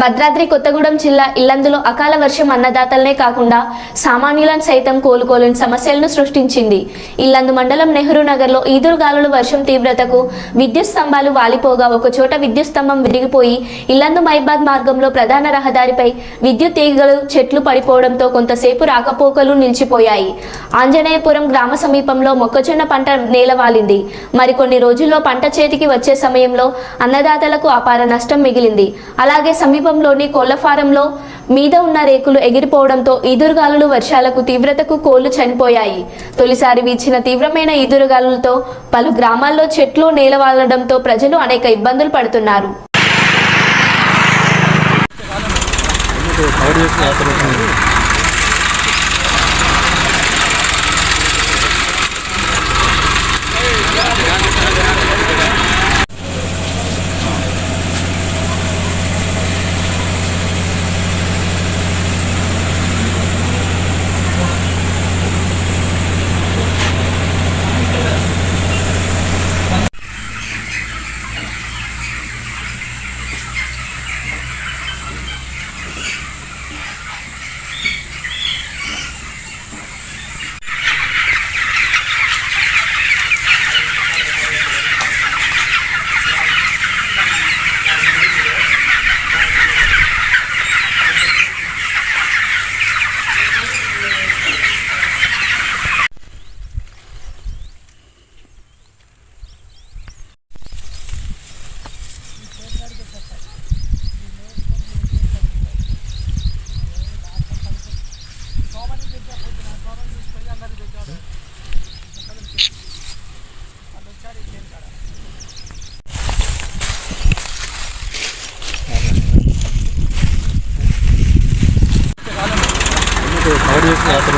భద్రాద్రి కొత్తగూడెం జిల్లా ఇల్లందులో అకాల వర్షం అన్నదాతలనే కాకుండా సామాన్యులను సైతం కోలుకోలేని సమస్యలను సృష్టించింది. ఇల్లందు మండలం నెహ్రూ నగర్లో ఈదురుగాలులు వర్షం తీవ్రతకు విద్యుత్ స్తంభాలు వాలిపోగా ఒక చోట విద్యుత్ స్తంభం విరిగిపోయి ఇల్లందు మైబాద్ మార్గంలో ప్రధాన రహదారిపై విద్యుత్ తీగలు చెట్లు పడిపోవడంతో కొంతసేపు రాకపోకలు నిలిచిపోయాయి. ఆంజనేయపురం గ్రామ సమీపంలో మొక్కజొన్న పంట నేలవాలింది మరికొన్ని రోజుల్లో పంట చేతికి వచ్చే సమయంలో అన్నదాతలకు అపార నష్టం మిగిలింది. అలాగే సమీప సమీపంలోని కోళ్ళ ఫారంలో మీద ఉన్న రేకులు ఎగిరిపోవడంతో ఈదురుగాలులు వర్షాలకు తీవ్రతకు కోళ్ళు చనిపోయాయి. తొలిసారి వీచిన తీవ్రమైన ఈదురుగాలులతో పలు గ్రామాల్లో చెట్లు నేలవాలడంతో ప్రజలు అనేక ఇబ్బందులు పడుతున్నారు. కవర్ చేసి యాత్ర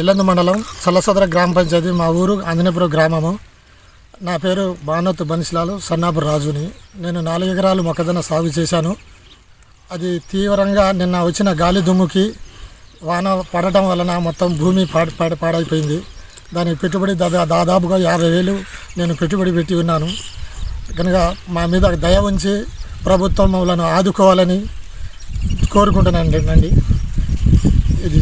ఇల్లందు మండలం సల్లసదర గ్రామ పంచాయతీ మా ఊరు ఆంజనేయపురం గ్రామము. నా పేరు బానత్ బన్సిలాలు సన్నాపు రాజుని. నేను నాలుగు ఎకరాలు మొక్కజొన్న సాగు చేశాను. అది తీవ్రంగా నిన్న వచ్చిన గాలి దుమ్ముకి వాన పడటం వలన మొత్తం భూమి పాడి పాడైపోయింది. దానికి పెట్టుబడి దాదా దాదాపుగా యాభై వేలు నేను పెట్టుబడి పెట్టి ఉన్నాను. కనుక మా మీద దయ ఉంచి ప్రభుత్వం మమ్మల్ని ఆదుకోవాలని కోరుకుంటున్నాను అండి. ఇది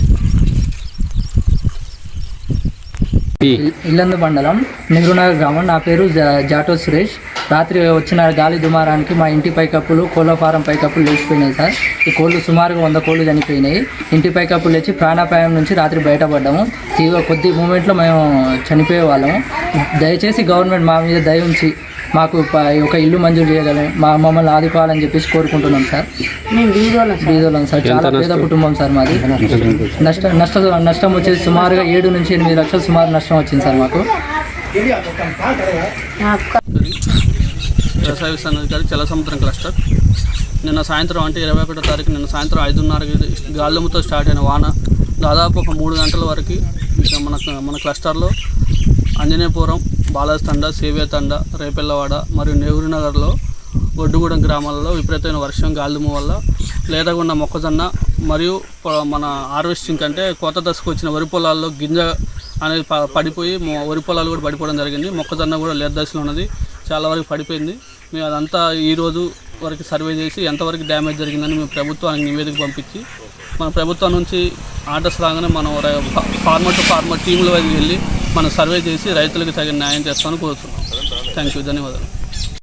ఇల్లందు మండలం నెహ్రూనగర్ గ్రామం. నా పేరు జాటో సురేష్. రాత్రి వచ్చిన గాలి దుమారానికి మా ఇంటి పైకప్పులు కోళ్ళ ఫారం పైకప్పులు లేచిపోయినాయి సార్. ఈ కోళ్ళు సుమారుగా వంద కోళ్ళు చనిపోయినాయి. ఇంటి పైకప్పులు లేచి ప్రాణాపాయం నుంచి రాత్రి బయటపడ్డాము. తీవ్ర కొద్ది మూమెంట్లో మేము చనిపోయే వాళ్ళము. దయచేసి గవర్నమెంట్ మా మీద దయ ఉంచి మాకు ప- ఒక ఇల్లు మంజూరు చేయగలం. మా మమ్మల్ని ఆదుకోవాలని చెప్పేసి కోరుకుంటున్నాం సార్. బీదోళం సార్. చాలా పేద కుటుంబం సార్ మాది. నష్ట నష్ట నష్టం వచ్చేసి సుమారుగా ఏడు నుంచి ఎనిమిది లక్షలు సుమారు నష్టం వచ్చింది సార్ మాకు. వ్యవసాయ విస్తరణాధికారి చల సముద్రం క్లస్టర్. నిన్న సాయంత్రం అంటే ఇరవై ఒకటో తారీఖు నిన్న సాయంత్రం ఐదున్నరకి గాలిదుమ్ముతో స్టార్ట్ అయిన వాన దాదాపు ఒక మూడు గంటల వరకు ఇక మన మన క్లస్టర్లో అంజనేయపురం బాలాజీ తండ సేవ్య రేపెల్లవాడ మరియు నెహ్రూ నగర్లో ఒడ్డుగూడెం గ్రామాలలో విపరీతమైన వర్షం గాలిము వల్ల లేతగా ఉన్న మొక్కజొన్న మరియు మన హార్వెస్టింగ్ కంటే కొత్త దశకు వచ్చిన వరి పొలాల్లో గింజ అనేది పడిపోయి వరి పొలాలు కూడా పడిపోవడం జరిగింది. మొక్కజొన్న కూడా లేత దశలో ఉన్నది. చాలా వరకు పడిపోయింది. మేము అదంతా ఈరోజు వరకు సర్వే చేసి ఎంతవరకు డ్యామేజ్ జరిగిందని మేము ప్రభుత్వానికి నివేదిక పంపించి మన ప్రభుత్వం నుంచి ఆర్డర్స్ రాగానే మనం ఫార్మర్ టు ఫార్మర్ టీంల వైపు వెళ్ళి మనం సర్వే చేసి రైతులకు తగిన న్యాయం చేస్తామని కోరుతున్నాం. థ్యాంక్ యూ ధన్యవాదాలు.